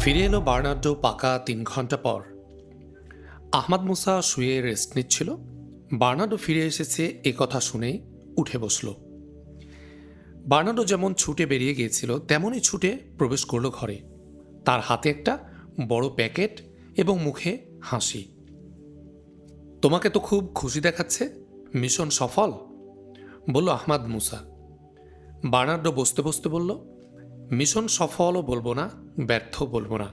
ফিরে এলো বার্নার্ডো পাকা তিন ঘণ্টা পর। আহমাদ মুসা শুয়ে রেস্ট নিচ্ছিল। বার্নার্ডো ফিরে এসেছে এ কথা শুনেই উঠে বসল। বার্নার্ডো যেমন ছুটে বেরিয়ে গিয়েছিল, তেমনই ছুটে প্রবেশ করল ঘরে। তার হাতে একটা বড় প্যাকেট এবং মুখে হাসি। তোমাকে তো খুব খুশি দেখাচ্ছে, মিশন সফল, বলল আহমাদ মুসা। বার্নার্ডো বসতে বসতে বলল মিশন সফলও বলব না ব্যর্থ বলব না।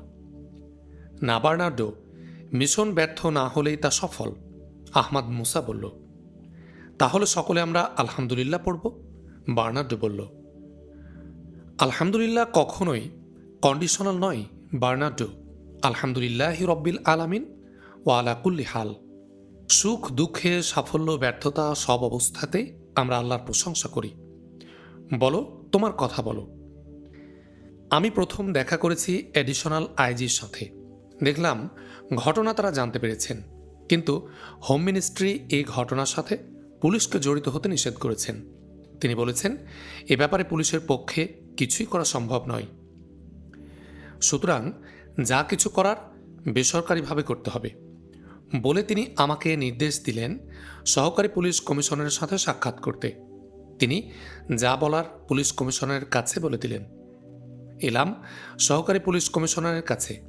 না, বার্নার্ডো, মিশন ব্যর্থ না হলেই তা সফল, আহমাদ মুসা বলল। তাহলে সকলে আমরা আলহামদুলিল্লাহ পড়ব? বার্নার্ডো বলল। আলহামদুলিল্লাহ কখনোই কন্ডিশনাল নয়, বার্নার্ডো, আলহামদুলিল্লাহ রব্বিল আলামিন ও আলাকুল্লি হাল। সুখ, দুঃখে, সাফল্য, ব্যর্থতা সব অবস্থাতে আমরা আল্লাহর প্রশংসা করি। বলো, তোমার কথা বলো। আমি প্রথম দেখা করেছি অ্যাডিশনাল আইজির সাথে। দেখলাম ঘটনা তারা জানতে পেরেছেন, কিন্তু হোম মিনিস্ট্রি এই ঘটনার সাথে পুলিশকে জড়িত হতে নিষেধ করেছেন। তিনি বলেছেন, এ ব্যাপারে পুলিশের পক্ষে কিছুই করা সম্ভব নয়। সুতরাং যা কিছু করার বেসরকারিভাবে করতে হবে। বলে তিনি আমাকে নির্দেশ দিলেন সহকারী পুলিশ কমিশনারের সাথে সাক্ষাৎ করতে। তিনি যা বলার পুলিশ কমিশনারের কাছে বলে দিলেন। এলাম সহকারী পুলিশ কমিশনারের কাছে।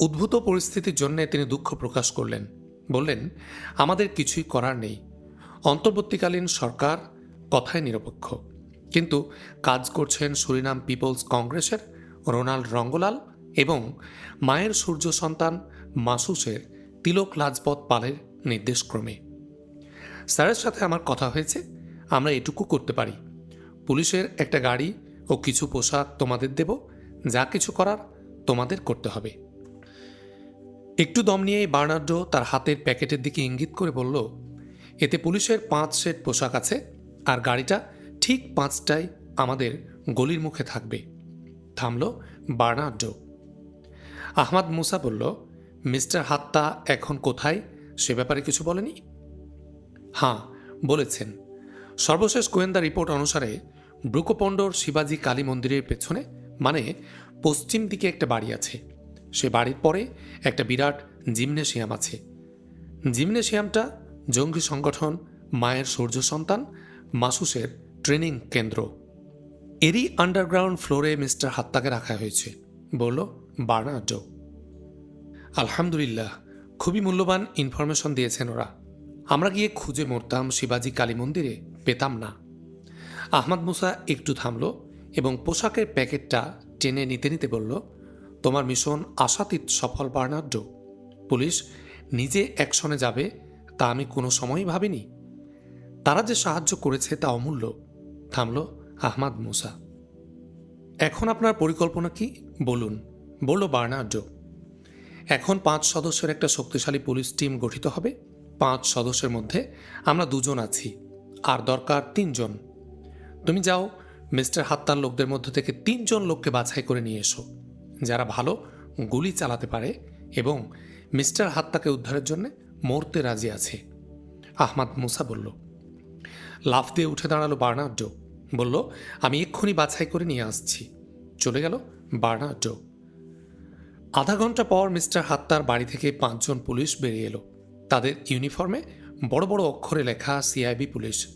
উদ্ভূত পরিস্থিতির জন্য তিনি দুঃখ প্রকাশ করলেন। বললেন, আমাদের কিছুই করার নেই। অন্তর্বর্তীকালীন সরকার কথায় নিরপেক্ষ। কিন্তু কাজ করছেন সুরিনাম পিপলস কংগ্রেসের রোনাল্ড রঙ্গলাল এবং মায়ের সূর্য সন্তান মাসুসের তিলক লাজপত পালের নির্দেশক্রমে। স্যারের সাথে আমার কথা হয়েছে, আমরা এটুকু করতে পারি। পুলিশের একটা গাড়ি ও কিছু পোশাক তোমাদের দেব, যা কিছু করার তোমাদের করতে হবে। একটু দম নিয়েই বার্নার্ডো তার হাতের প্যাকেটের দিকে ইঙ্গিত করে বলল, এতে পুলিশের পাঁচ সেট পোশাক আছে, আর গাড়িটা ঠিক পাঁচটায় আমাদের গলির মুখে থাকবে। থামল বার্নার্ডো। আহমাদ মুসা বলল, মিস্টার হাত্তা এখন কোথায়? সে ব্যাপারে কিছু বলেনি? হ্যাঁ বলেছেন। সর্বশেষ গোয়েন্দা রিপোর্ট অনুসারে ব্রুকোপন্ডর শিবাজি কালী মন্দিরের পেছনে মানে পশ্চিম দিকে একটা বাড়ি আছে। সে বাড়ির পরে একটা বিরাট জিমনেশিয়াম আছে। জিমনেশিয়ামটা জঙ্গি সংগঠন, মায়ের সূর্য সন্তান, মাসুসের ট্রেনিং কেন্দ্র। এরই আন্ডারগ্রাউন্ড ফ্লোরে মিস্টার হাত্তাকে রাখা হয়েছে, বলল বার্নার্ডো। আলহামদুলিল্লাহ, খুবই মূল্যবান ইনফরমেশন দিয়েছেন ওরা। আমরা গিয়ে খুঁজে মরতাম শিবাজি কালী মন্দিরে, পেতাম না। আহমদ মুসা একটু থামল এবং পোশাকের প্যাকেটটা টেনে নিতে নিতে বলল, তোমার মিশন আশাতীত সফল বার্নার্ডো পুলিশ নিজে অ্যাকশনে যাবে, তা আমি কোনো সময়ই ভাবিনি। তারা যে সাহায্য করেছে তা অমূল্য। থামল আহমাদ মুসা। এখন আপনার পরিকল্পনা কি? বলুন। বলল বার্নার্ডো এখন পাঁচ সদস্যের একটা শক্তিশালী পুলিশ টিম গঠিত হবে। পাঁচ সদস্যের মধ্যে আমরা দুজন আছি। আর দরকার তিনজন। তুমি যাও, মিস্টার হাত্তার লোকদের মধ্য থেকে তিনজন লোককে বাছাই করে নিয়ে এসো। যারা ভালো, গুলি চালাতে পারে এবং মিস্টার হাত্তাকে উদ্ধারের জন্য মরতে রাজি আছে। আহমাদ মুসা বলল, লাফ দিয়ে উঠে দাঁড়াল বার্নার্ডো। বলল, আমি এক্ষুনি বাছাই করে নিয়ে আসছি। চলে গেল বার্নার্ডো। আধা ঘণ্টা পর মিস্টার হাত্তার বাড়ি থেকে পাঁচজন পুলিশ বেরিয়ে এলো। তাদের ইউনিফর্মে বড় বড় অক্ষরে লেখা CIB police.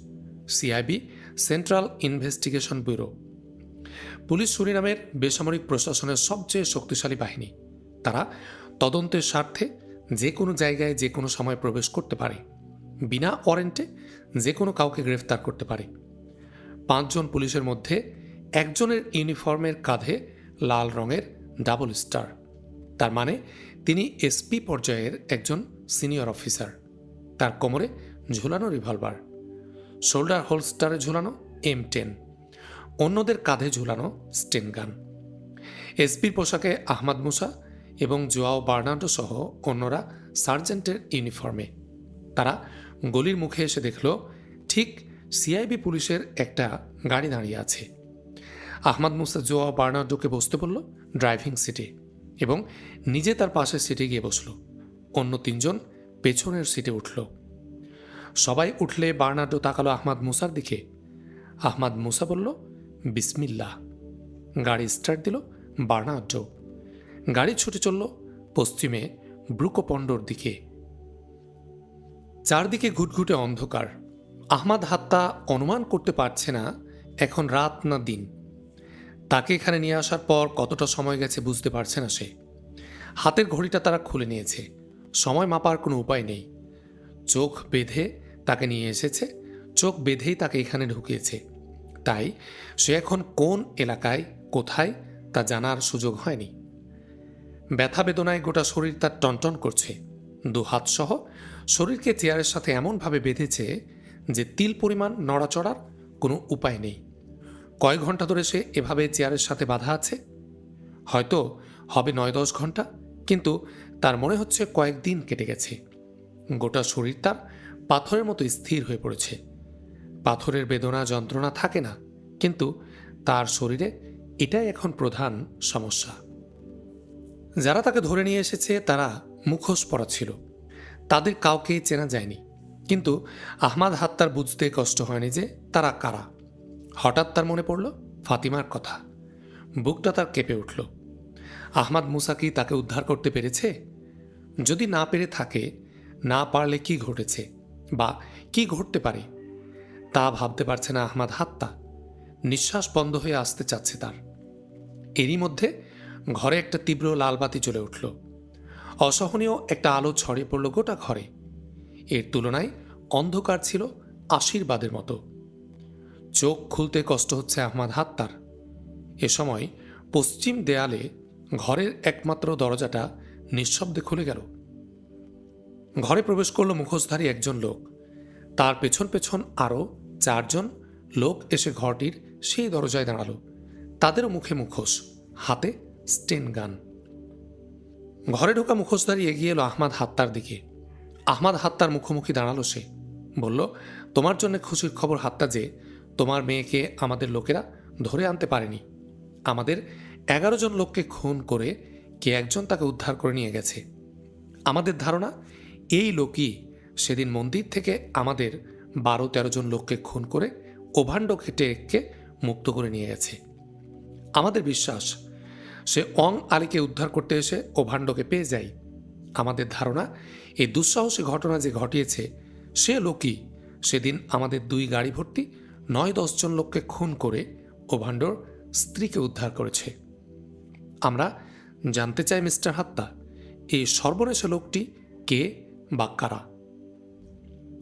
CIB central investigation bureau police সুরিনামের বেসামরিক প্রশাসনের সবচেয়ে শক্তিশালী বাহিনী। তারা তদন্তের স্বার্থে যে কোনো জায়গায় যে কোনো সময় প্রবেশ করতে পারে। বিনা ওয়ারেন্টে যে কোনো কাউকে গ্রেফতার করতে পারে। পাঁচজন পুলিশের মধ্যে একজনের ইউনিফর্মের কাঁধে লাল রঙের ডাবল স্টার। তার মানে তিনি এসপি পর্যায়ের একজন সিনিয়র অফিসার। তার কোমরে ঝুলানো রিভলভার। শোল্ডার হোলস্টারে ঝুলানো এম টেন অন্যদের কাঁধে ঝুলানো স্টেন গান। এসপির পোশাকে আহমাদ মুসা এবং জোয়াও বার্নার্ডো সহ অন্যরা সার্জেন্টের ইউনিফর্মে। তারা গলির মুখে এসে দেখল, ঠিক সিআইবি পুলিশের একটা গাড়ি দাঁড়িয়ে আছে। আহমাদ মুসা জোয়া বার্নার্ডোকে বসতে বলল, ড্রাইভিং সিটে। এবং নিজে তার পাশের সিটে গিয়ে বসল। অন্য তিনজন পেছনের সিটে উঠল। সবাই উঠলে বার্নার্ডো তাকালো আহমাদ মুসার দিকে। আহমাদ মুসা বলল, বিসমিল্লাহ। গাড়ি স্টার্ট দিল বার্নার্ডো। গাড়ি ছুটে চলল পশ্চিমে ব্রুকোপণ্ডর দিকে। চারদিকে ঘুটঘুটে অন্ধকার। আহমাদ হাত্তা অনুমান করতে পারছে না, এখন রাত না দিন। তাকে এখানে নিয়ে আসার পর কতটা সময় গেছে বুঝতে পারছে না সে। হাতের ঘড়িটা তারা খুলে নিয়েছে। সময় মাপার কোনো উপায় নেই। চোখ বেঁধে তাকে নিয়ে এসেছে, চোখ বেঁধেই তাকে এখানে ঢুকিয়েছে। তাই সে এখন কোন এলাকায়, কোথায়, তা জানার সুযোগ হয়নি। ব্যথা বেদনায় গোটা শরীর তার টনটন করছে। দু হাত সহ শরীরকে চেয়ারের সাথে এমনভাবে বেঁধেছে যে তিল পরিমাণ নড়াচড়ার কোনো উপায় নেই। কয়েক ঘণ্টা ধরে সে এভাবে চেয়ারের সাথে বাধা আছে। হয়তো হবে নয় দশ ঘণ্টা, কিন্তু তার মনে হচ্ছে কয়েকদিন কেটে গেছে। গোটা শরীর তার পাথরের মতো স্থির হয়ে পড়েছে। পাথরের বেদনা যন্ত্রণা থাকে না, কিন্তু তার শরীরে এটাই এখন প্রধান সমস্যা। যারা তাকে ধরে নিয়ে এসেছে, তারা মুখোশ পরা ছিল। তাদের কাউকে চেনা যায়নি। কিন্তু আহমাদ হাত্তার বুঝতে কষ্ট হয়নি যে তারা কারা। হঠাৎ তার মনে পড়ল ফাতিমার কথা। বুকটা তার কেঁপে উঠল। আহমাদ মুসা কি তাকে উদ্ধার করতে পেরেছে? যদি না পেরে থাকে, না পারলে কি ঘটেছে? বা কি ঘটতে পারে? তা ভাবতে পারছে না আহমাদ হাত্তা। নিঃশ্বাস বন্ধ হয়ে আসতে চাচ্ছে তার। এরই মধ্যে ঘরে একটা তীব্র লালবাতি জ্বলে উঠল। অসহনীয় একটা আলো ছড়িয়ে পড়ল গোটা ঘরে। এর তুলনায় অন্ধকার ছিল আশীর্বাদের মতো। চোখ খুলতে কষ্ট হচ্ছে আহমাদ হাত্তার। এ সময় পশ্চিম দেয়ালে ঘরের একমাত্র দরজাটা নিঃশব্দে খুলে গেল। ঘরে প্রবেশ করল মুখোশধারী একজন লোক। তার পেছন পেছন আরও চারজন লোক এসে ঘরটির সেই দরজায় দাঁড়াল। তাদেরও মুখে মুখোশ, হাতে স্টেন গান। ঘরে ঢোকা মুখোশধারী এগিয়ে এলো আহমাদ হাত্তার দিকে। আহমাদ হাত্তার মুখোমুখি দাঁড়াল সে। বলল, তোমার জন্য খুশির খবর হাত্তা যে, তোমার মেয়েকে আমাদের লোকেরা ধরে আনতে পারেনি। আমাদের এগারো জন লোককে খুন করে কে একজন তাকে উদ্ধার করে নিয়ে গেছে। আমাদের ধারণা এই লোকই সেদিন মন্দির থেকে আমাদের বারো তেরো জন লোককে খুন করে ওভাণ্ড খেটে মুক্ত করে নিয়ে গেছে। আমাদের বিশ্বাস, সে অং আলীকে উদ্ধার করতে এসে ওভাণ্ডকে পেয়ে যায়। আমাদের ধারণা, এই দুঃসাহসী ঘটনা যে ঘটিয়েছে, সে লোকই সেদিন আমাদের দুই গাড়ি ভর্তি নয় দশজন লোককে খুন করে ওভাণ্ডর স্ত্রীকে উদ্ধার করেছে। আমরা জানতে চাই মিস্টার হাত্তা, এই সর্বনেশা লোকটি কে বা কারা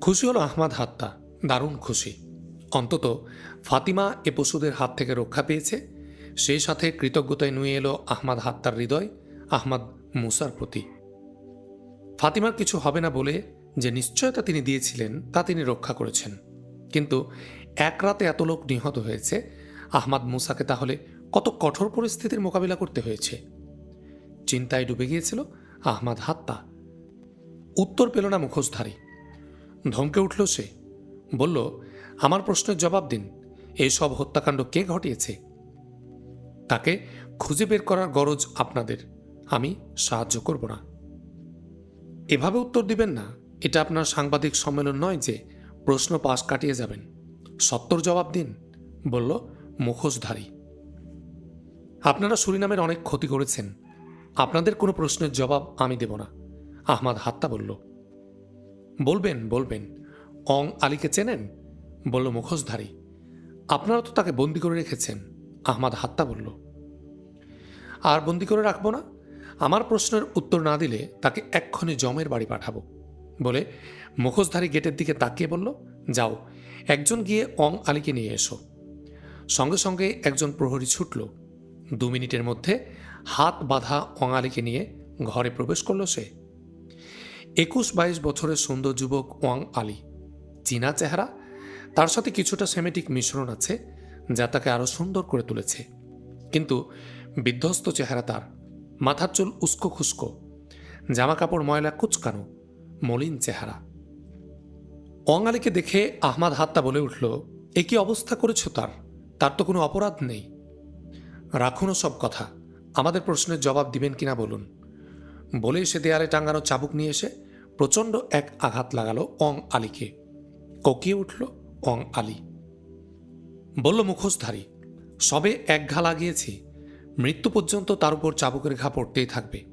খুশি হলো আহমাদ হাত্তা, দারুণ খুশি। অন্তত ফাতিমা এ পশুদের হাত থেকে রক্ষা পেয়েছে। সেই সাথে কৃতজ্ঞতায় নুয়ে এলো আহমাদ হাত্তার হৃদয়, আহমাদ মুসার প্রতি। ফাতিমার কিছু হবে না বলে যে নিশ্চয়তা তিনি দিয়েছিলেন, তা তিনি রক্ষা করেছেন। কিন্তু এক রাতে এত লোক নিহত হয়েছে, আহমাদ মুসাকে তাহলে কত কঠোর পরিস্থিতির মোকাবিলা করতে হয়েছে? চিন্তায় ডুবে গিয়েছিল আহমাদ হাত্তা। উত্তর পেল না মুখোশধারী। ধমকে উঠল সে। বলল, আমার প্রশ্নের জবাব দিন। এই সব হত্যাকাণ্ড কে ঘটিয়েছে? তাকে খুঁজে বের করার গরজ আপনাদের। আমি সাহায্য করব না। এভাবে উত্তর দিবেন না। এটা আপনার সাংবাদিক সম্মেলন নয় যে প্রশ্ন পাশ কাটিয়ে যাবেন। সত্তর জবাব দিন, বলল মুখোশধারী। আপনারা সুরিনামের অনেক ক্ষতি করেছেন। আপনাদের কোনো প্রশ্নের জবাব আমি দেব না। আহমাদ হাত্তা বলল, বলবেন বলবেন। অং আলীকে চেনেন? বলল মুখোশধারী, আপনারা তো তাকে বন্দি করে রেখেছেন। আহমাদ হাত্তা বলল, আর বন্দি করে রাখব না। আমার প্রশ্নের উত্তর না দিলে তাকে এক্ষণে জমের বাড়ি পাঠাবো। বলে মুখোশধারী গেটের দিকে তাকিয়ে বলল, যাও, একজন গিয়ে অং আলীকে নিয়ে এসো। সঙ্গে সঙ্গে একজন প্রহরী ছুটল। দু মিনিটের মধ্যে হাত বাঁধা অং আলীকে নিয়ে ঘরে প্রবেশ করল সে। একুশ বাইশ বছরের সুন্দর যুবক ওয়াং আলী। চীনা চেহারা, তার সাথে কিছুটা সেমেটিক মিশ্রণ আছে, যা তাকে আরও সুন্দর করে তুলেছে। কিন্তু বিধ্বস্ত চেহারা তার, মাথার চুল উস্কো খুস্কো জামা কাপড় ময়লা কুচকানো, মলিন চেহারা। অঙ্গালিকে দেখে আহমাদ হাত্তা বলে উঠল, এ কি অবস্থা করেছ তার? তার তো কোনো অপরাধ নেই। রাখুনও সব কথা, আমাদের প্রশ্নের জবাব দিবেন কিনা বলুন। বলে সে দেয়ালে টাঙ্গানো চাবুক নিয়ে এসে প্রচণ্ড এক আঘাত লাগালো অং আলীকে। কোকিয়ে উঠল অং আলী। বলল, মুখোশধারী, সবে এক ঘা লাগিয়েছি। মৃত্যু পর্যন্ত তার উপর চাবুকের ঘা পড়তেই থাকবে।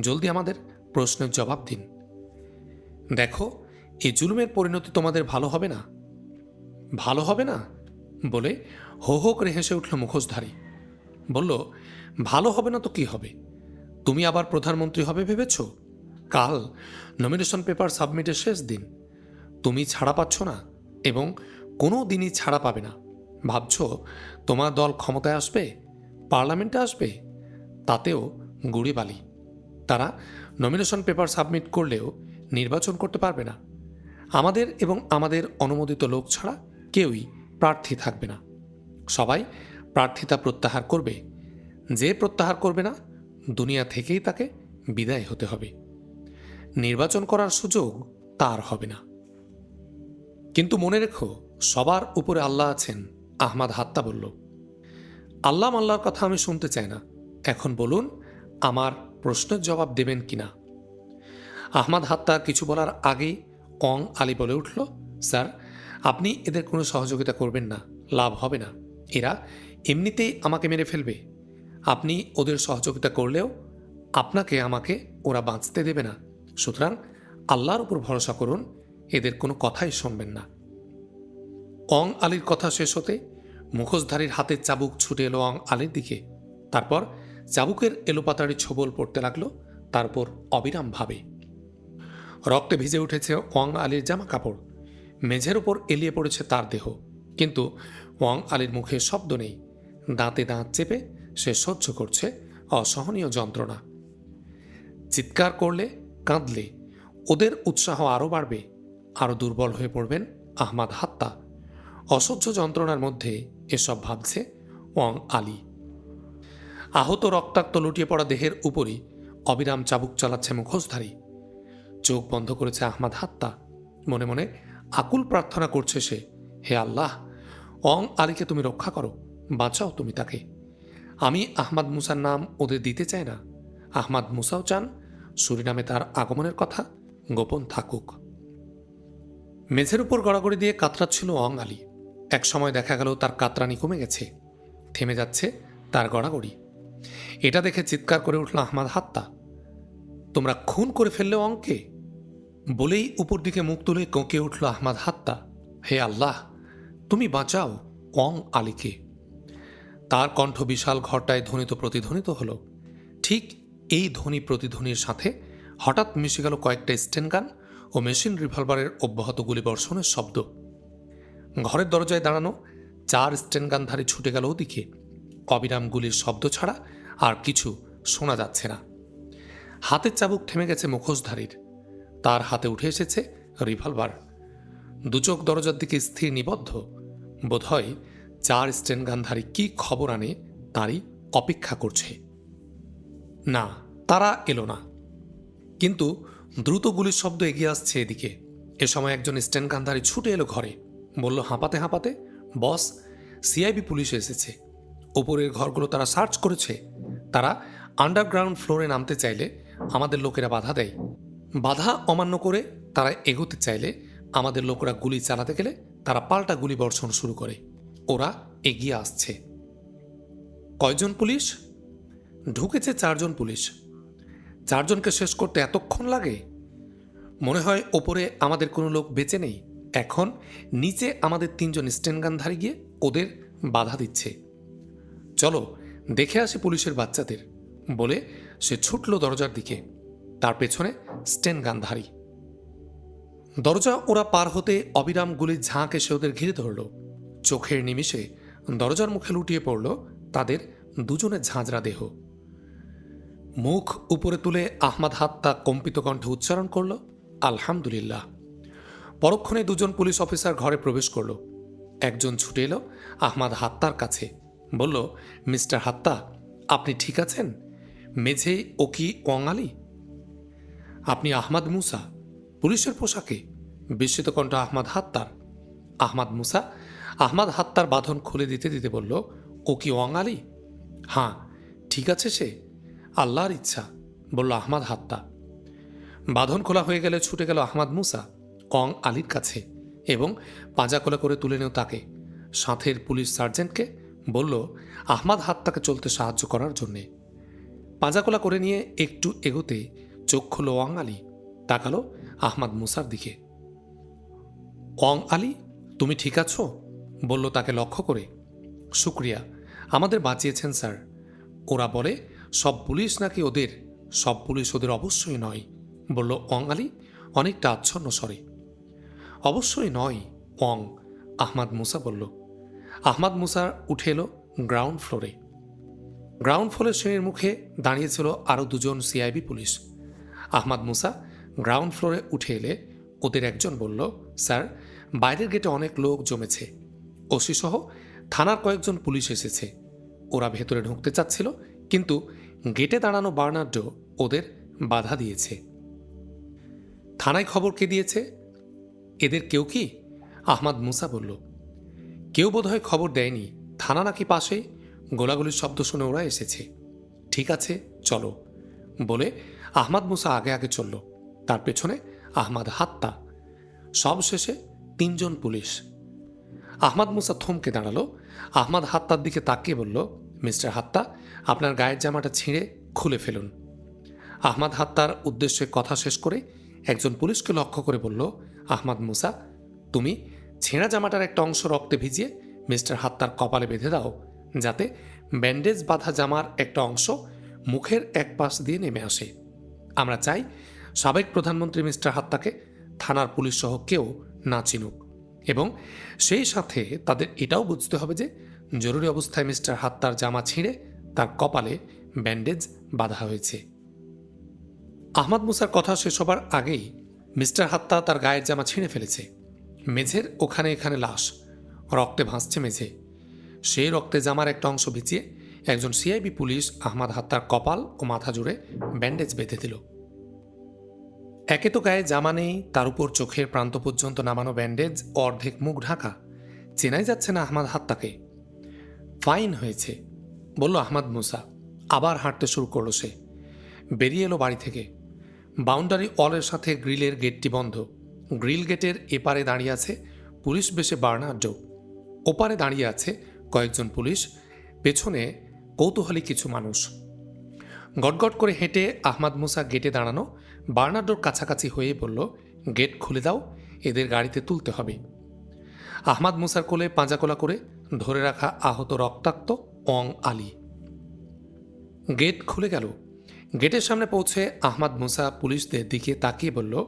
জলদি আমাদের প্রশ্নের জবাব দিন। দেখো এই জুলুমের পরিণতি তোমাদের ভালো হবে না? ভালো হবে না? বলে হো হো করে হেসে উঠল মুখোশধারী। বলল, ভালো হবে না তো কি হবে? তুমি আবার প্রধানমন্ত্রী হবে ভেবেছ? কাল নমিনেশন পেপার সাবমিটের শেষ দিন। তুমি ছাড়া পাচ্ছ না এবং কোনো দিনই ছাড়া পাবে না। ভাবছ তোমার দল ক্ষমতায় আসবে, পার্লামেন্টে আসবে, তাতেও গুড়ি বালি। তারা নমিনেশন পেপার সাবমিট করলেও নির্বাচন করতে পারবে না। আমাদের এবং আমাদের অনুমোদিত লোক ছাড়া কেউই প্রার্থী থাকবে না। সবাই প্রার্থিতা প্রত্যাহার করবে। যে প্রত্যাহার করবে না, দুনিয়া থেকেই তাকে বিদায় হতে হবে। নির্বাচন করার সুযোগ তার হবে না। কিন্তু মনে রেখো, সবার উপরে আল্লাহ আছেন, আহমাদ হাত্তা বলল। আল্লাহ আল্লাহর কথা আমি শুনতে চাই না। এখন বলুন, আমার প্রশ্নের জবাব দেবেন কিনা? আহমাদ হাত্তা কিছু বলার আগেই অং আলী বলে উঠল, স্যার, আপনি এদের কোনো সহযোগিতা করবেন না, লাভ হবে না। এরা এমনিতেই আমাকে মেরে ফেলবে। আপনি ওদের সহযোগিতা করলেও আপনাকে আমাকে ওরা বাঁচতে দেবে না। সুতরাং আল্লাহর উপর ভরসা করুন, এদের কোনো কথাই শুনবেন না। অং আলীর কথা শেষ হতে মুখোশধারীর হাতের চাবুক ছুটে এলো অং আলীর দিকে। তারপর চাবুকের এলোপাতাড়ি ছোবল পড়তে লাগল, তারপর অবিরাম ভাবে। রক্তে ভিজে উঠেছে ওয়াং আলীর জামা কাপড় মেঝের ওপর এলিয়ে পড়েছে তার দেহ। কিন্তু ওয়াং আলীর মুখে শব্দ নেই। দাঁতে দাঁত চেপে সে সহ্য করছে অসহনীয় যন্ত্রণা। চিৎকার করলে কাঁদলে ওদের উৎসাহ আরও বাড়বে, আরও দুর্বল হয়ে পড়বেন আহমাদ হাত্তা। অসহ্য যন্ত্রণার মধ্যে এসব ভাবছে ওয়াং আলী। আহত রক্তাক্ত লুটিয়ে পড়া দেহের উপরই অবিরাম চাবুক চালাচ্ছে মুখোশধারী। চোখ বন্ধ করেছে আহমাদ হাত্তা। মনে মনে আকুল প্রার্থনা করছে সে, হে আল্লাহ অং আলীকে তুমি রক্ষা করো, বাঁচাও তুমি তাকে। আমি আহমাদ মুসার নাম ওদের দিতে চাই না। আহমাদ মুসাও চান সুরিনামে তার আগমনের কথা গোপন থাকুক। মেঝের উপর গড়াগড়ি দিয়ে কাতরাচ্ছিল অং আলী। এক সময় দেখা গেল তার কাতরানি কমে গেছে। থেমে যাচ্ছে তার গড়াগড়ি। এটা দেখে চিৎকার করে উঠল আহমাদ হাত্তা। তোমরা খুন করে ফেললে অঙ্কে বলেই উপর দিকে মুখ তুলে কোঁকে উঠল আহমাদ হাত্তা। হে আল্লাহ, তুমি বাঁচাও অং আলীকে। তার কণ্ঠ বিশাল ঘরটায় ধ্বনিত প্রতিধ্বনিত হলো। ঠিক এই ধ্বনি প্রতিধ্বনির সাথে হঠাৎ মিশে গেল কয়েকটা স্টেন গান ও মেশিন রিভলভারের অব্যাহত গুলিবর্ষণের শব্দ। ঘরের দরজায় দাঁড়ানো চার স্টেন গানধারী ছুটে গেল ওদিকে। অবিরাম গুলির শব্দ ছাড়া আর কিছু শোনা যাচ্ছে না। হাতের চাবুক থেমে গেছে মুখোশধারীর। তার হাতে উঠে এসেছে রিভলভার। দুচোখ দরজার দিকে স্থির নিবদ্ধ। বোধহয় চার স্টেন গানধারী কি খবর আনে তারই অপেক্ষা করছে। না তারা এলো না। কিন্তু দ্রুত গুলির শব্দ এগিয়ে আসছে এদিকে। এ সময় একজন স্টেন গানধারী ছুটে এলো ঘরে। বলল, হাঁপাতে হাঁপাতে। বস, সিআইবি পুলিশ এসেছে। ওপরের ঘরগুলো তারা সার্চ করেছে। তারা আন্ডারগ্রাউন্ড ফ্লোরে নামতে চাইলে আমাদের লোকেরা বাধা দেয়। বাধা অমান্য করে তারা এগোতে চাইলে আমাদের লোকেরা গুলি চালাতে গেলে তারা পাল্টা গুলি বর্ষণ শুরু করে। ওরা এগিয়ে আসছে। কয়জন পুলিশ? ঢুকেছে চারজন পুলিশ। চারজনকে শেষ করতে এতক্ষণ লাগে? মনে হয় ওপরে আমাদের কোনো লোক বেঁচে নেই। এখন নিচে আমাদের তিনজন স্টেনগানধারী গিয়ে ওদের বাধা দিচ্ছে। চলো, দেখে আসি পুলিশের বাচ্চাদের। বলে সে ছুটল দরজার দিকে। তার পেছনে স্টেন গানধারী দরজা ওরা পার হতে অবিরাম গুলির ঝাঁক এসে ওদের ঘিরে ধরল। চোখের নিমিষে দরজার মুখে লুটিয়ে পড়ল তাদের দুজনের ঝাঁঝরা দেহ। মুখ উপরে তুলে আহমাদ হাত্তা কম্পিত কণ্ঠে উচ্চারণ করল, আলহামদুলিল্লাহ। পরক্ষণে দুজন পুলিশ অফিসার ঘরে প্রবেশ করল। একজন ছুটে এলো, আহমাদ হাত্তার কাছে। বলল, মিস্টার হাত্তা, আপনি ঠিক আছেন? মেঝে ও কি ওয়াঙালি? আপনি আহমাদ মুসা। পুলিশের পোশাকে? বিস্মিত কণ্ঠ Ahmad Hattar. Ahmad Musa, Ahmad Hattar বাঁধন খুলে দিতে দিতে বলল, ও কি ওয়াঙালি? হ্যাঁ ঠিক আছে সে। আল্লাহর ইচ্ছা, বলল আহমাদ হাত্তা। বাঁধন খোলা হয়ে গেলে ছুটে গেল আহমাদ মুসা অং আলীর কাছে, এবং পাঁজা কোলা করে তুলে নেও তাকে। সাথের পুলিশ সার্জেন্টকে বলল, আহমাদ হাত্তাকে চলতে সাহায্য করার জন্যে। পাঁজাকোলা করে নিয়ে একটু এগোতে চোখ খুলো ওয়াং আলী, তাকালো আহমাদ মুসার দিকে। অং আলী, তুমি ঠিক আছো? বলল তাকে লক্ষ্য করে। শুক্রিয়া, আমাদের বাঁচিয়েছেন স্যার। ওরা বলে সব পুলিশ নাকি ওদের? সব পুলিশ ওদের অবশ্যই নয়, বলল অং আলী অনেকটা আচ্ছন্ন স্বরে। অবশ্যই নয় অং আহমাদ মুসা বলল। আহমাদ মুসা উঠে এলো গ্রাউন্ড ফ্লোরে। গ্রাউন্ড ফ্লোরের শ্রেণির মুখে দাঁড়িয়েছিল আরও দুজন CIB police. Ahmad Musa ground ফ্লোরে উঠে এলে ওদের একজন বলল, স্যার, বাইরের গেটে অনেক লোক জমেছে। ওসি সহ থানার কয়েকজন পুলিশ এসেছে। ওরা ভেতরে ঢুকতে চাচ্ছিল, কিন্তু গেটে দাঁড়ানো বার্নার্ডো ওদের বাধা দিয়েছে। থানায় খবর কে দিয়েছে? এদের কেউ কি? আহমাদ মুসা বলল, কেউ বোধহয় খবর দেয়নি। থানা নাকি পাশে? গোলাগুলির শব্দ শুনে ওরা এসেছে। ঠিক আছে, চলো, বলে আহমাদ মুসা আগে আগে চলল। তার পেছনে আহমাদ হাত্তা। সব শেষে তিনজন পুলিশ। আহমাদ মুসা থমকে দাঁড়াল। আহমাদ হাত্তার দিকে তাকিয়ে বলল মিস্টার হাত্তা, আপনার গায়ের জামাটা ছিঁড়ে খুলে ফেলুন। আহমাদ হাত্তার উদ্দেশ্যে কথা শেষ করে একজন পুলিশকে লক্ষ্য করে বলল, আহমাদ মুসা, তুমি ছেঁড়া জামাটার একটা অংশ রক্তে ভিজিয়ে মিস্টার হাত্তার কপালে বেঁধে দাও, যাতে ব্যান্ডেজ বাঁধা জামার একটা অংশ মুখের এক পাশ দিয়ে নেমে আসে। আমরা চাই সাবেক প্রধানমন্ত্রী মিস্টার হাত্তাকে থানার পুলিশ সহ কেউ না চিনুক এবং সেই সাথে তাদের এটাও বুঝতে হবে যে জরুরি অবস্থায় মিস্টার হাত্তার জামা ছিঁড়ে তার কপালে ব্যান্ডেজ বাঁধা হয়েছে। আহমদ মুসার কথা শেষ হবার আগেই মিস্টার হাত্তা তার গায়ের জামা ছিঁড়ে ফেলেছে। মেঝের ওখানে এখানে লাশ, রক্তে ভাসছে মেঝে। সেই রক্তে জামার একটা অংশ ভিজিয়ে একজন সিআইবি পুলিশ আহমদ হাত্তার কপাল ও মাথা জুড়ে ব্যান্ডেজ বেঁধে দিল। একে তো গায়ে জামা নেই, তার উপর চোখের প্রান্ত পর্যন্ত নামানো ব্যান্ডেজ অর্ধেক মুখ ঢাকা। চেনাই যাচ্ছে না আহমদ হাত্তাকে। ফাইন হয়েছে। বলল আহমদ মুসা, আবার হাঁটতে শুরু করল সে। বেরিয়ে এলো বাড়ি থেকে। বাউন্ডারি ওয়ালের সাথে গ্রিলের গেটটি বন্ধ। গ্রিল গেটের এপারে দাঁড়িয়ে আছে পুলিশ বেশে বার্নার্ডো। ওপারে দাঁড়িয়ে আছে কয়েকজন পুলিশ, পেছনে কৌতূহলী কিছু মানুষ। গটগট করে হেঁটে আহমাদ মুসা গেটে দাঁড়ানো বার্নার্ডোর কাছাকাছি হয়ে বলল, গেট খুলে দাও, এদের গাড়িতে তুলতে হবে। আহমাদ মুসার কোলে পাঁজাকোলা করে ধরে রাখা আহত রক্তাক্ত অং আলী। গেট খুলে গেল। গেটের সামনে পৌঁছে আহমাদ মুসা পুলিশদের দিকে তাকিয়ে বলল,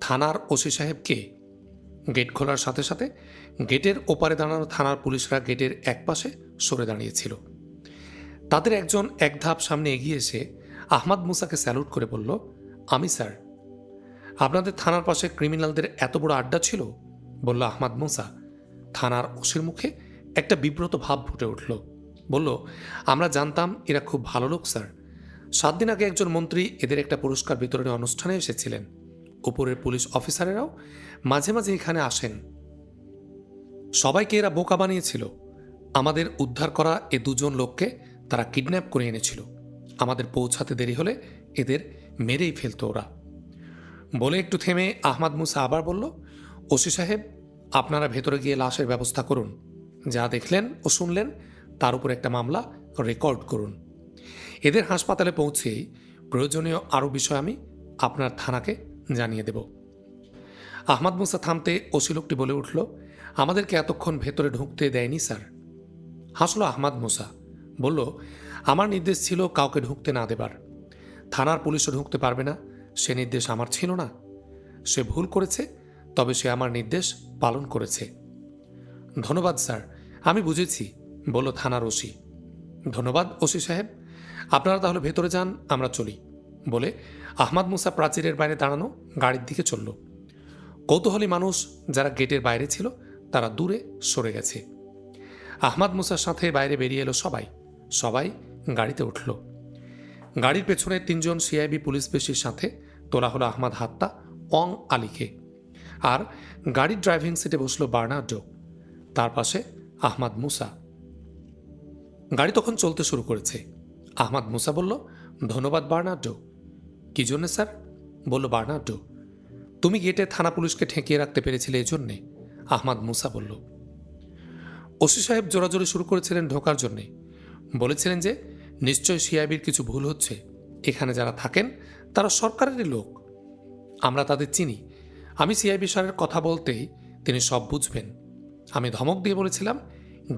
থানার ওসি সাহেব কে? গেট খোলার সাথে সাথে গেটের ওপারে দাঁড়ানো থানার পুলিশরা গেটের একপাশে সরে দাঁড়িয়েছিল। তাদের একজন এক ধাপ সামনে এগিয়ে এসে আহমাদ মুসাকে স্যালুট করে বলল, আমি স্যার। আপনাদের থানার পাশে ক্রিমিনালদের এত বড় আড্ডা ছিল? বলল আহমাদ মুসা। থানার ওসির মুখে একটা বিব্রত ভাব ফুটে উঠল। বলল, আমরা জানতাম এরা খুব ভালো লোক, স্যার। সাত দিন আগে একজন মন্ত্রী এদের একটা পুরস্কার বিতরণী অনুষ্ঠানে এসেছিলেন। উপরের পুলিশ অফিসারেরাও মাঝে মাঝে এখানে আসেন। সবাইকে এরা বোকা বানিয়েছিল। আমাদের উদ্ধার করা এ দুজন লোককে তারা কিডন্যাপ করে এনেছিল। আমাদের পৌঁছাতে দেরি হলে এদের মেরেই ফেলতো ওরা। বলে একটু থেমে আহমাদ মুসা আবার বলল, ওসি সাহেব, আপনারা ভেতরে গিয়ে লাশের ব্যবস্থা করুন। যা দেখলেন ও শুনলেন, তার উপর একটা মামলা রেকর্ড করুন। এদের হাসপাতালে পৌঁছেই প্রয়োজনীয় আরও বিষয় আমি আপনার থানাকে জানিয়ে দেব। আহমাদ মুসা থামতে ওসি লোকটি বলে উঠল, আমাদেরকে এতক্ষণ ভেতরে ঢুকতে দেয়নি, স্যার। হাসলো আহমাদ মুসা, বলল, আমার নির্দেশ ছিল কাউকে ঢুকতে না দেবার। থানার পুলিশও ঢুকতে পারবে না, সে নির্দেশ আমার ছিল না। সে ভুল করেছে, তবে সে আমার নির্দেশ পালন করেছে। ধন্যবাদ, স্যার। আমি বুঝেছি বলল থানার ওসি। ধন্যবাদ, ওসি সাহেব। আপনারা তাহলে ভেতরে যান, আমরা চলি। বলে আহমাদ মুসা প্রাচীরের বাইরে দাঁড়ানো গাড়ির দিকে চলল। কৌতূহলী মানুষ যারা গেটের বাইরে ছিল, তারা দূরে সরে গেছে। আহমাদ মুসার সাথে বাইরে বেরিয়ে এলো সবাই। সবাই গাড়িতে উঠল। গাড়ির পেছনে তিনজন সিআইবি পুলিশ পেশির সাথে তোলা হলো আহমাদ হাত্তা অং আলীকে। আর গাড়ির ড্রাইভিং সিটে বসল বার্নার্ডো। তার পাশে আহমাদ মুসা। গাড়ি তখন চলতে শুরু করেছে। আহমাদ মুসা বলল, ধন্যবাদ, বার্নার্ডো। কি জন্য, স্যার? বলল, বার্নার্ডো, তুমি গেটে থানা পুলিশকে ঠেকিয়ে রাখতে পেরেছিলে এজন্যে। আহমাদ মুসা বলল, ওসি সাহেব জোরাজোরি শুরু করেছিলেন ঢোকার জন্যে। বলেছিলেন যে, নিশ্চয় সিআইবির কিছু ভুল হচ্ছে। এখানে যারা থাকেন, তারা সরকারেরই লোক। আমরা তাদের চিনি। আমি সিআইবি স্যারের কথা বলতেই তিনি সব বুঝবেন। আমি ধমক দিয়ে বলেছিলাম,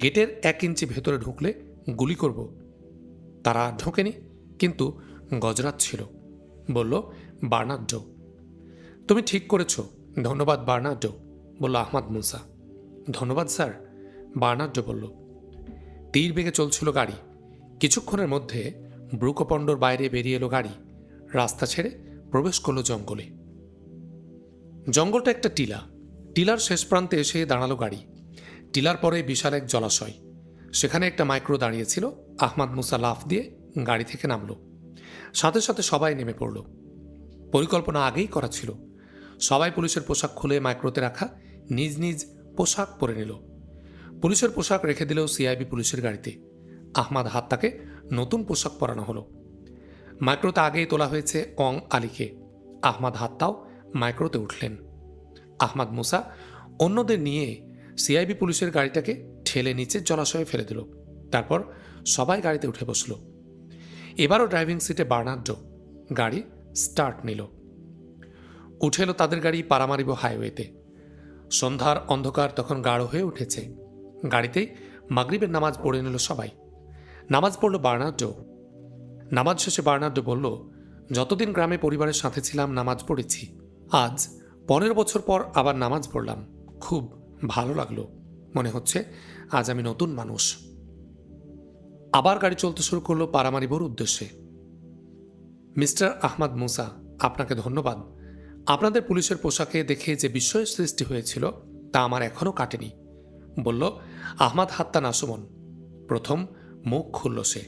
গেটের এক ইঞ্চি ভেতরে ঢুকলে গুলি করব। তারা ঢোকেনি, কিন্তু গজরাত ছিল। বলল, বার্নার্ডো। তুমি ঠিক করেছ, ধন্যবাদ বার্নার্ডো, বলল আহমাদ মুসা। ধন্যবাদ, স্যার, বার্নার্ডো বলল। তীর বেগে চলছিল গাড়ি। কিছুক্ষণের মধ্যে ব্রুকপণ্ডর বাইরে বেরিয়ে এলো গাড়ি। রাস্তা ছেড়ে প্রবেশ করল জঙ্গলে। জঙ্গলটা একটা টিলা। টিলার শেষ প্রান্তে এসে দাঁড়াল গাড়ি। টিলার পরে বিশাল এক জলাশয়। সেখানে একটা মাইক্রো দাঁড়িয়েছিল, আহমাদ মুসা লাফ দিয়ে গাড়ি থেকে নামলো। সাথে সাথে সবাই নেমে পড়ল। পরিকল্পনা আগেই করা ছিল। সবাই পুলিশের পোশাক খুলে মাইক্রোতে রাখা নিজ নিজ পোশাক পরে নিল। পুলিশের পোশাক রেখে দিলেও সিআইবি পুলিশের গাড়িতে। আহমাদ হাত্তাকে নতুন পোশাক পরানো হলো। মাইক্রোতে আগেই তোলা হয়েছে অং আলীকে। আহমাদ হাত্তাও মাইক্রোতে উঠলেন। আহমাদ মুসা অন্যদের নিয়ে সিআইবি পুলিশের গাড়িটাকে ঠেলে নিচে জলাশয়ে ফেলে দিল। তারপর সবাই গাড়িতে উঠে বসল। এবারও ড্রাইভিং সিটে বার্নার্ডো গাড়ি স্টার্ট নিল। উঠে এলো তাদের গাড়ি পারামারিব হাইওয়েতে। সন্ধ্যার অন্ধকার তখন গাঢ় হয়ে উঠেছে। গাড়িতেই মাগরিবের নামাজ পড়ে নিল সবাই। নামাজ পড়ল বার্নার্ডো। নামাজ শেষে বার্নার্ডো বলল, যতদিন গ্রামে পরিবারের সাথে ছিলাম, নামাজ পড়েছি। আজ পনেরো বছর পর আবার নামাজ পড়লাম। খুব ভালো লাগল। মনে হচ্ছে আজ আমি নতুন মানুষ। আবার গাড়ি চলতে শুরু করল পারামারিবোর উদ্দেশ্যে। মিস্টার আহমদ মুসা, আপনাকে ধন্যবাদ। আপনাদের পুলিশের পোশাকে দেখে যে বিস্ময়ের সৃষ্টি হয়েছিল, তা আমার এখনও কাটেনি। বলল, আহমাদ হাত্তা নাসুমন। প্রথম মুখ খুলল সে।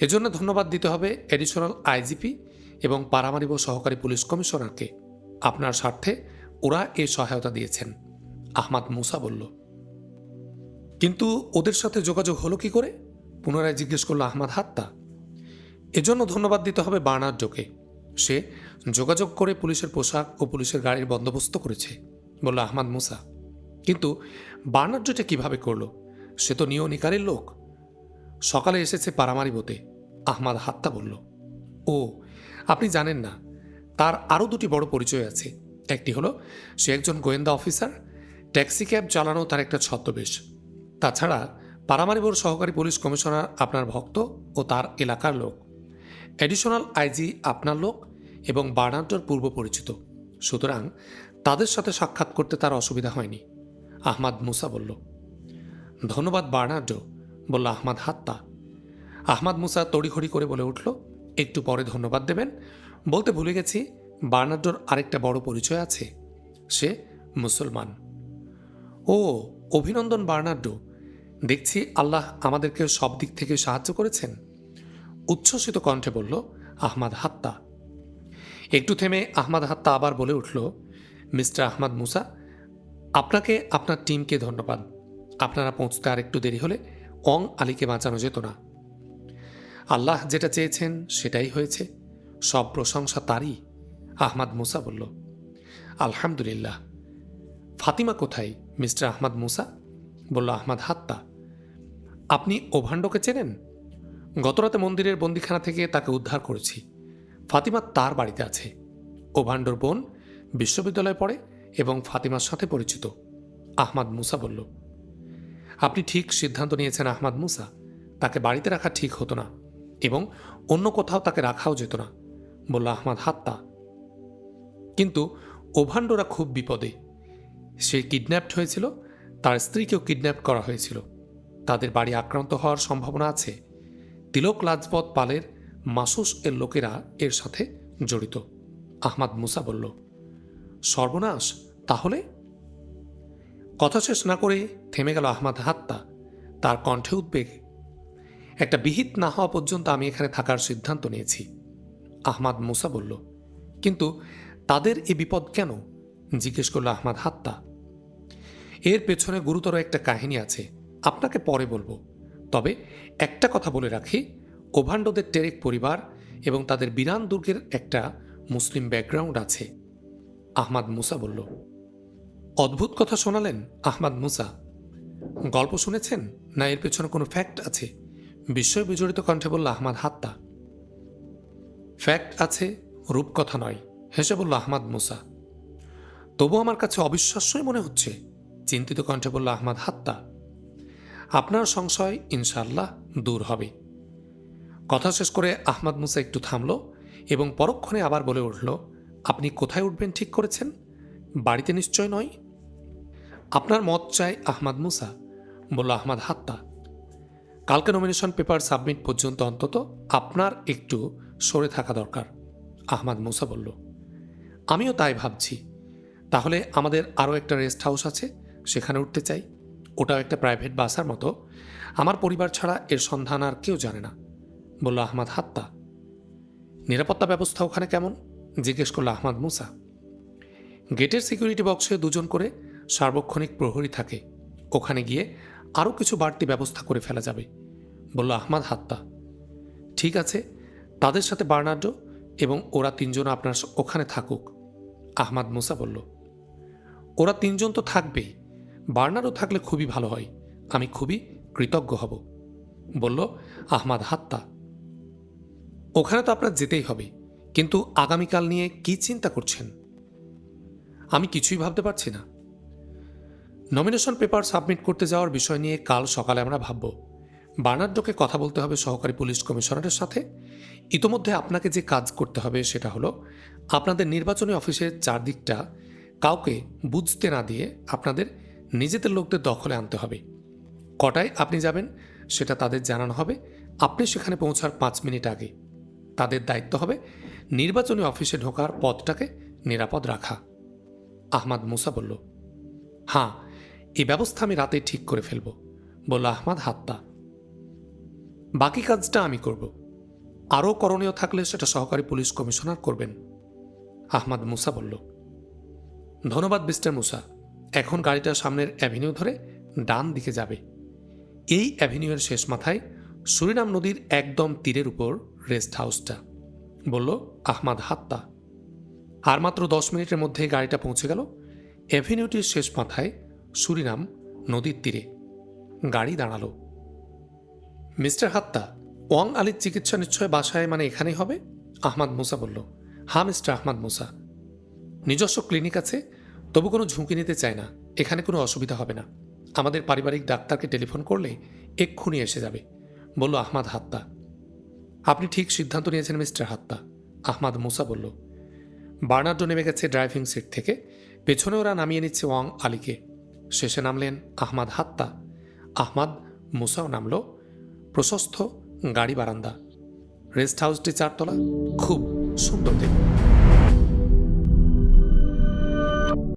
এজন্য ধন্যবাদ দিতে হবে এডিশনাল আইজিপি এবং পারামারিব সহকারী পুলিশ কমিশনারকে। আপনার স্বার্থে ওরা এ সহায়তা দিয়েছেন। আহমাদ মুসা বলল, কিন্তু ওদের সাথে যোগাযোগ হলো কি করে? পুনরায় জিজ্ঞেস করল আহমাদ হাত্তা, এজন্য ধন্যবাদ দিতে হবে বার্নার্ডোকে। সে যোগাযোগ করে পুলিশের পোশাক ও পুলিশের গাড়ির বন্দোবস্ত করেছে। বলল আহমাদ মুসা, কিন্তু বার্নার্ডোটা কীভাবে করল? সে তো নিয়নিকারের লোক। সকালে এসেছে পারামারিবোতে আহমাদ হাত্তা বলল, ও, আপনি জানেন না, তার আরও দুটি বড় পরিচয় আছে। একটি হলো সে একজন গোয়েন্দা অফিসার ট্যাক্সি ক্যাব চালানো তার একটা ছদ্মবেশ। তাছাড়া পারামারিবোর সহকারী পুলিশ কমিশনার আপনার ভক্ত ও তার এলাকার লোক। অ্যাডিশনাল আইজি আপনার লোক এবং বার্নার্ডোর পূর্ব পরিচিত। সুতরাং তাদের সাথে সাক্ষাৎ করতে তার অসুবিধা হয়নি, আহমাদ মুসা বলল। ধন্যবাদ বার্নার্ডো, বলল আহমাদ হাত্তা। আহমাদ মুসা তড়িঘড়ি করে বলে উঠল, একটু পরে ধন্যবাদ দেবেন। বলতে ভুলে গেছি, বার্নার্ডোর আরেকটা বড় পরিচয় আছে, সে মুসলমান। ও, অভিনন্দন বার্নার্ডো। দেখছি আল্লাহ আমাদেরকে সব দিক থেকে সাহায্য করেছেন। উচ্ছ্বসিত কণ্ঠে বলল, আহমাদ হাত্তা। একটু থেমে আহমাদ হাত্তা আবার বলে উঠল, মিস্টার আহমাদ মুসা, আপনাকে আপনার টিমকে ধন্যবাদ। আপনারা পৌঁছতে আর একটু দেরি হলে অং আলীকে বাঁচানো যেত না। আল্লাহ যেটা চেয়েছেন সেটাই হয়েছে। সব প্রশংসা তারই। আহমাদ মুসা বলল, আলহামদুলিল্লাহ। ফাতিমা কোথায়? Mister Ahmad Musa? বলল, আহমাদ হাত্তা। আপনি ওভান্ডোকে চেনেন? গতরাতে মন্দিরের বন্দিখানা থেকে তাকে উদ্ধার করেছি। ফাতিমা তার বাড়িতে আছে। ওভান্ডোর বোন বিশ্ববিদ্যালয়ে পড়ে এবং ফাতিমার সাথে পরিচিত। আহমাদ মুসা বলল, আপনি ঠিক সিদ্ধান্ত নিয়েছেন, আহমাদ মুসা। তাকে বাড়িতে রাখা ঠিক হতো না এবং অন্য কোথাও তাকে রাখাও যেত না, বলল আহমাদ হাত্তা। কিন্তু ওভান্ডোরা খুব বিপদে। সে কিডন্যাপড হয়েছিল, তার স্ত্রীকেও কিডন্যাপ করা হয়েছিল। তাদের বাড়ি আক্রান্ত হওয়ার সম্ভাবনা আছে। তিলক লাজপত পালের মাসুস এর লোকেরা এর সাথে জড়িত। আহমাদ মুসা বলল, সর্বনাশ, তাহলে? কথা শেষ না করে থেমে গেল আহমাদ হাত্তা, তার কণ্ঠে উদ্বেগ। একটা বিহিত না হওয়া পর্যন্ত আমি এখানে থাকার সিদ্ধান্ত নিয়েছি, আহমাদ মুসা বলল। কিন্তু তাদের এ বিপদ কেন? জিজ্ঞেস করল, আহমাদ, হাত্তা? এর পেছনে গুরুতর একটা কাহিনী আছে, আপনাকে পরে বলব। তবে একটা কথা বলে রাখি ওভান্ডোদের টেরেক পরিবার এবং তাদের বিরান দুর্গের একটা মুসলিম ব্যাকগ্রাউন্ড আছে। আহমাদ মুসা বলল, অদ্ভুত কথা শোনালেন আহমাদ মুসা। গল্প শুনেছেন না এর পেছনে কোনো ফ্যাক্ট আছে? বিস্ময় বিজড়িত কণ্ঠে বলল, আহমাদ, হাত্তা। ফ্যাক্ট আছে, রূপকথা নয়, হেসে বলল আহমাদ মুসা। তবু আমার কাছে অবিশ্বাস্যই মনে হচ্ছে, চিন্তিত কণ্ঠে বলল আহমাদ হাত্তা, আপনার সংশয় ইনশাল্লাহ দূর হবে। কথা শেষ করে আহমাদ মুসা একটু থামল এবং পরক্ষণে আবার বলে উঠল, আপনি কোথায় উঠবেন ঠিক করেছেন? বাড়িতে নিশ্চয় নয়? আপনার মত চাই আহমাদ মুসা, বলল আহমাদ হাত্তা। কালকে নমিনেশন পেপার সাবমিট পর্যন্ত অন্তত আপনার একটু সরে থাকা দরকার, আহমাদ মুসা বলল। আমিও তাই ভাবছি। তাহলে আমাদের আরও একটা রেস্ট হাউস আছে, সেখানে উঠতে চাই। ওটাও একটা প্রাইভেট বাসার মতো। আমার পরিবার ছাড়া এর সন্ধান আর কেউ জানে না, বলল আহমাদ হাত্তা। নিরাপত্তা ব্যবস্থা ওখানে কেমন? জিজ্ঞেস করল আহমাদ মুসা। গেটের সিকিউরিটি বক্সে দুজন করে সার্বক্ষণিক প্রহরী থাকে। ওখানে গিয়ে আরও কিছু বাড়তি ব্যবস্থা করে ফেলা যাবে, বলল আহমাদ হাত্তা। ঠিক আছে, তাদের সাথে বার্নার্ডো এবং ওরা তিনজন আপনার ওখানে থাকুক, আহমাদ মুসা বলল। ওরা তিনজন তো থাকবেই। বার্নারও থাকলে খুবই ভালো হয়। আমি খুবই কৃতজ্ঞ হব। বলল, আহমাদ হাত্তা। ওখানে তো আপনার যেতেই হবে। কিন্তু আগামীকাল নিয়ে কি চিন্তা করছেন? আমি কিছুই ভাবতে পারছি না। নমিনেশন পেপার সাবমিট করতে যাওয়ার বিষয় নিয়ে কাল সকালে আমরা ভাবব। বার্নার্ডোকে কথা বলতে হবে সহকারী পুলিশ কমিশনারের সাথে। ইতোমধ্যে আপনাকে যে কাজ করতে হবে সেটা হলো, আপনাদের নির্বাচনী অফিসের চারদিকটা কাউকে বুঝতে না দিয়ে আপনাদের নিজেদের লোকদের দখলে আনতে হবে। কটায় আপনি যাবেন সেটা তাদের জানানো হবে। আপনি সেখানে পৌঁছার পাঁচ মিনিট আগে। তাদের দায়িত্ব হবে নির্বাচনী অফিসে ঢোকার পথটাকে নিরাপদ রাখা। আহমাদ মুসা বলল হ্যাঁ এই ব্যবস্থা আমি রাতে ঠিক করে ফেলব। বলল আহমাদ হাত্তা। বাকি কাজটা আমি করব। আরও করণীয় থাকলে সেটা সহকারী পুলিশ কমিশনার করবেন। আহমাদ মুসা বলল ধন্যবাদ, মিস্টার মুসা। এখন গাড়িটা সামনের অ্যাভিনিউ ধরে ডান দিকে যাবে। এই অ্যাভিনিউয়ের শেষ মাথায় সুরিনাম নদীর একদম তীরের উপর রেস্ট হাউসটা। বলল আহমাদ হাত্তা। আর মাত্র দশ মিনিটের মধ্যে গাড়িটা পৌঁছে গেল অ্যাভিনিউটির শেষ মাথায় সুরিনাম নদীর তীরে। গাড়ি দাঁড়াল। মিস্টার হাত্তা, ওয়াং আলীর চিকিৎসা নিশ্চয় বাসায় মানে এখানেই হবে? আহমাদ মুসা বলল হ্যাঁ মিস্টার আহমাদ মুসা। নিজস্ব ক্লিনিক আছে তবু কোনো ঝুঁকি নিতে চায় না। এখানে কোনো অসুবিধা হবে না। আমাদের পারিবারিক ডাক্তারকে টেলিফোন করলে এক্ষুনি এসে যাবে। বলল, আহমাদ হাত্তা। আপনি ঠিক সিদ্ধান্ত নিয়েছেন, মিস্টার হাত্তা, আহমাদ মুসা বলল। বার্নার্ডো নেমে গেছে ড্রাইভিং সিট থেকে। পেছনে ওরা নামিয়ে নিচ্ছে ওয়াং আলীকে। শেষে নামলেন আহমাদ হাত্তা। আহমাদ মুসাও নামল। প্রশস্ত গাড়ি বারান্দা। রেস্ট হাউসটি চারতলা। খুব সুন্দর দেখতে।